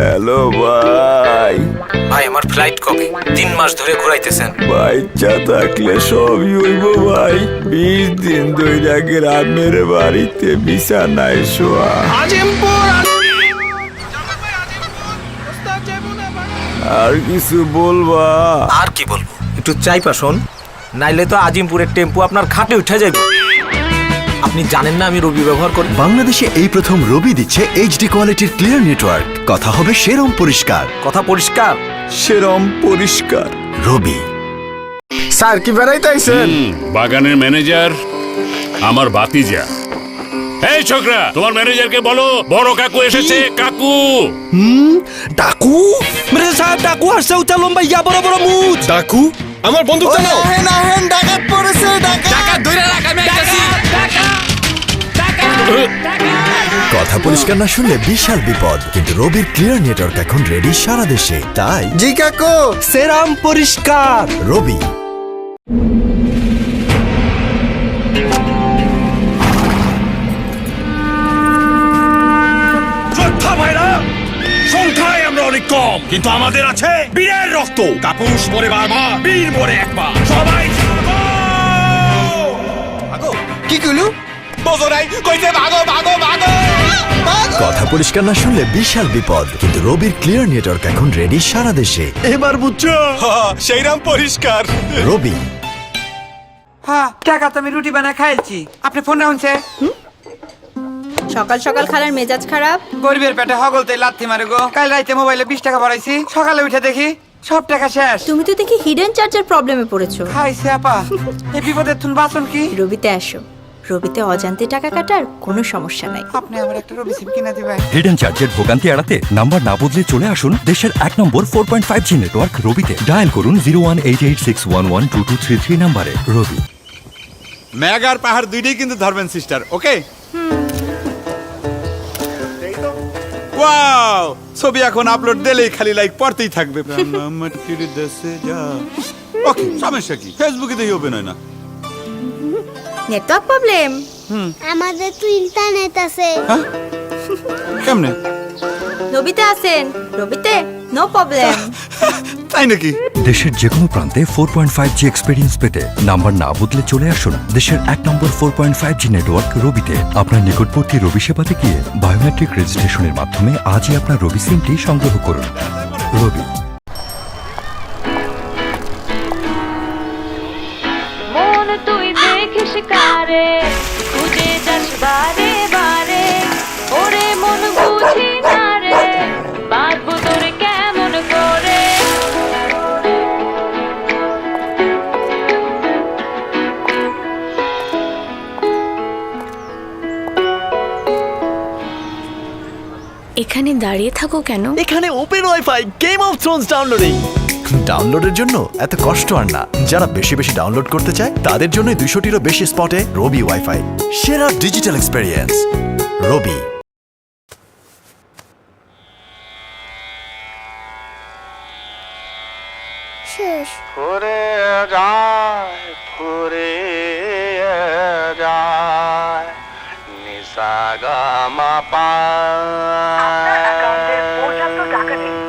Hello ভাই। ভাই আমার ফ্লাইট কবে? তিন মাস ধরে ঘুরাইতেছেন। ভাই চা থাকলে সবই হইব ভাই। বিশ দিন ধইরা গ্রামের বাড়িতে বিছানায় শোয়া। আর কিছু বলবা? আর কি বলব? একটু চাই পাশন নাইলে তো আজিমপুরের টেম্পু আপনার খাটে উঠে যাইব। আপনি জানেন না আমি রবি ব্যবহার করি। বাংলাদেশে এই প্রথম রবি দিচ্ছে এইচডি কোয়ালিটির ক্লিয়ার নেটওয়ার্ক কথা হবে সেরম পরিষ্কার। কথা পরিষ্কার? সেরম পরিষ্কার। রবি। স্যার কি বেড়াইতেছেন বাগানের ম্যানেজার আমার বাতিজা এই ছোকরা তোমার ম্যানেজারকে বলো বড় কাকু এসেছে কাকু। হুম? ডাকু? মেরে সাহেব ডাকু আসছে উঠা লম্বা ইয়া বড় বড় মুজ ডাকু আমার বন্দুকটা নাও কথা পরিষ্কার না শুনলে বিশাল বিপদ কিন্তু রবির ক্লিয়ার নেটওয়ার্ক এখন রেডি সারা দেশে। তাই জি কাকু। সেরাম পরিষ্কার। রবি অনেক কম কিন্তু আমাদের আছে বীরের রক্ত। কাপুরুষ মরে বারবার বীর মরে একবার। সবাই কি কইলু বজরাই কইতে ভাগো ভাগো ভাগো! কথা পরিষ্কার না শুনলে বিশাল বিপদ। কিন্তু রবির ক্লিয়ার নেটওয়ার্ক এখন রেডি সারা দেশে। এবার বুঝছ? সেইরাম পরিষ্কার। রবি। হ্যাঁ টাকা তো আমি রুটি বানায় খাইছি আপনি ফোন রাখুনছে সকাল সকাল খালার মেজাজ খারাপ। গরিবের পেটে হগলতে লাথি মারে গো। কাল রাইতে মোবাইলে বিশ টাকা ভরাইছি সকালে উঠে দেখি সব টাকা শেষ। তুমি তো দেখি হিডেন চার্জের প্রবলেমে পড়েছো। খাইছে আপা। এই বিপদের থুন বাঁচন কি? রবিতে আসো। রবিতে অজান্তে টাকা কাটার কোনো সমস্যা নাই। আপনি আমার একটা রবি সিম কিনা দিবেন। হিডেন চার্জের ভোগান্তি এড়াতে নাম্বার না বদলে চলে আসুন দেশের এক নম্বর four point five G network রবিতে। Dial করুন zero one eight eight six one one two two three three নাম্বারে। রবি। ম্যাগ আর পাহাড় দুইটাই কিন্তু ধরবেন সিস্টার ওকে ওয়াও ছবি এখন আপলোড দিলেই খালি লাইক পড়তেই থাকবে। ওকে সমস্যা কি? ফেসবুকে দেখি হবে হয় না নেটওয়ার্ক প্রবলেম আমাদের তো ইন্টারনেট আছে। কেমনে? রবিতে আসেন রবিতে নো প্রবলেম তাই নাকি? দেশের যে কোনো প্রান্তে four point five G experience পেতে নাম্বার না বদলে চলে আসুন দেশের এক নম্বর four point five G network রবিতে। আপনার নিকটবর্তী রবি সেবাতে গিয়ে বায়োমেট্রিক রেজিস্ট্রেশনের মাধ্যমে আজই আপনার রবি সিমটি সংগ্রহ করুন। রবি। দাঁড়িয়ে থাকো কেন? এখানে open wifi game of thrones downloading ডাউনলোডের জন্য এত কষ্ট আর না। যারা বেশি বেশি ডাউনলোড করতে চায় তাদের জন্য দুশোটিরও বেশি স্পটে রবি ওয়াইফাই সেরা ডিজিটাল এক্সপেরিয়েন্স রবি শেষ। ফুরে নিসা গা মা পা ফুরে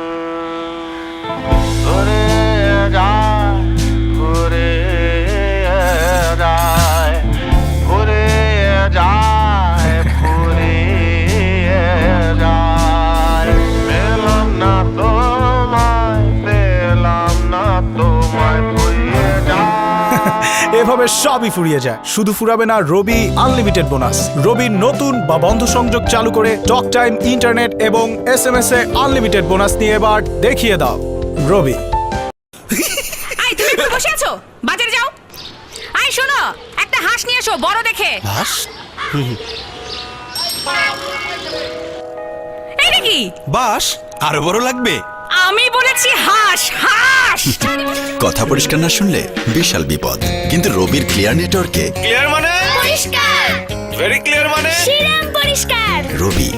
এভাবে সবই ফুরিয়ে যায়। শুধু ফুরাবে না রবি আনলিমিটেড বোনাস রবির নতুন বা বন্ধ সংযোগ চালু করে টক টাইম ইন্টারনেট এবং এস এম এস এ আনলিমিটেড বোনাস নিয়ে এবার দেখিয়ে দাও। রবি। তুমি বসে আছো? বাজারে যাও। আই শোনো একটা হাঁস নিয়ে এসো বড় দেখে। হাস? এই নাকি বাস আরও বড় লাগবে। আমি বলেছি হাঁস হাঁস। কথা পরিষ্কার না শুনলে বিশাল বিপদ। কিন্তু রবির ক্লিয়ার নেটওয়ার্কে ক্লিয়ার মানে? পরিষ্কার। ভেরি ক্লিয়ার মানে? শিরাম পরিষ্কার। রবি।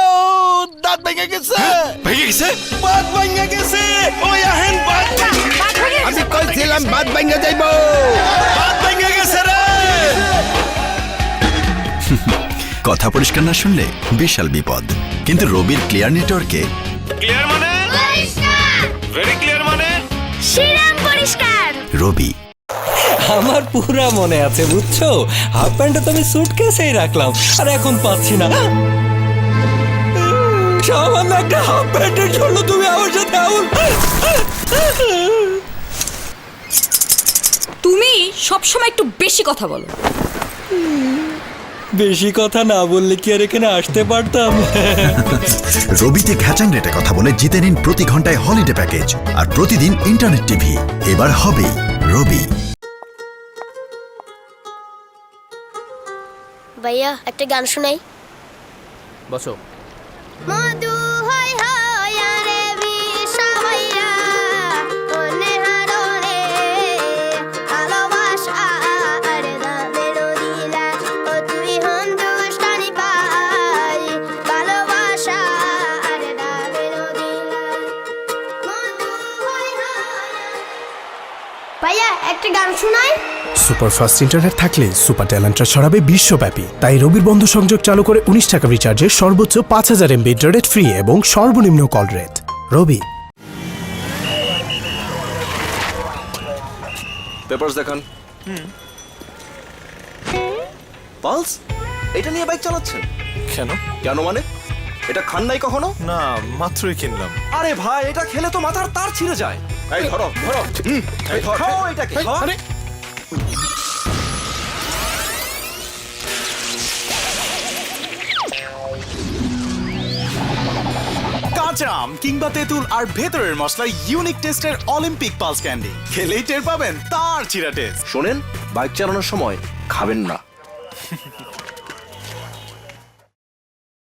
ও দাঁত ভেঙে গেছে। ভেঙে গেছে? বাত ভেঙে গেছে। ওই আহেন বাদ আমি কইছিলাম বাত ভেঙে যাইবো। বাদ ভেঙে গেছে রে। কথা কথা পরিষ্কার না শুনলে বিশাল বিপদ। কিন্তু রবির ক্লিয়ার নেটওয়ার্কে ক্লিয়ার মানে? ভেরি ক্লিয়ার মানে? শ্রীরাম পরিষ্কার। রবি। আমার পুরা মনে আছে বুঝছ? হাফ প্যান্টটা তো আমি সুটকেসেই রাখলাম আর এখন পাচ্ছি না। সামান্য একটা হাফ প্যান্টের জন্য তুমি আমার সাথে এমন তুমি সবসময় একটু বেশি কথা বলো। বেশি কথা না বললে কি আর এখানে আসতে পারতাম? রবিতে খ্যাচাং রেটে কথা বলে জিতে নিন প্রতি ঘন্টায় হলিডে প্যাকেজ আর প্রতিদিন ইন্টারনেট টিভি। এবার হবে রবি। ভাইয়া একটা গান শোনাই। বসো। মধু ভাইয়া একটা গান শোনাই। সুপারফাস্ট ইন্টারনেট থাকলে সুপার ট্যালেন্টরা ছড়াবে বিশ্বব্যাপী। তাই রবির বন্ধু সংযোগ চালু করে উনিশ টাকা রিচার্জে সর্বোচ্চ পাঁচ হাজার এমবি ইন্টারনেট ফ্রি এবং সর্বনিম্ন কল রেট রবি। পেপারস দেখান। পালস এটা নিয়ে বাইক চালাচ্ছেন? কেন? কেন মানে? এটা খান নাই কখনো? না মাত্রই কিনলাম। আরে ভাই এটা খেলে তো মাথার তার ছিঁড়ে যায়। এই ধরো ধরো। এই ধর, খাও এটাকে খাও। কাঁচা আম কিংবা তেঁতুল আর ভেতরের মশলা ইউনিক টেস্টের অলিম্পিক পালস ক্যান্ডি খেলেই টের পাবেন তার চিরা টেস্ট শোনেন বাইক চালানোর সময় খাবেন না।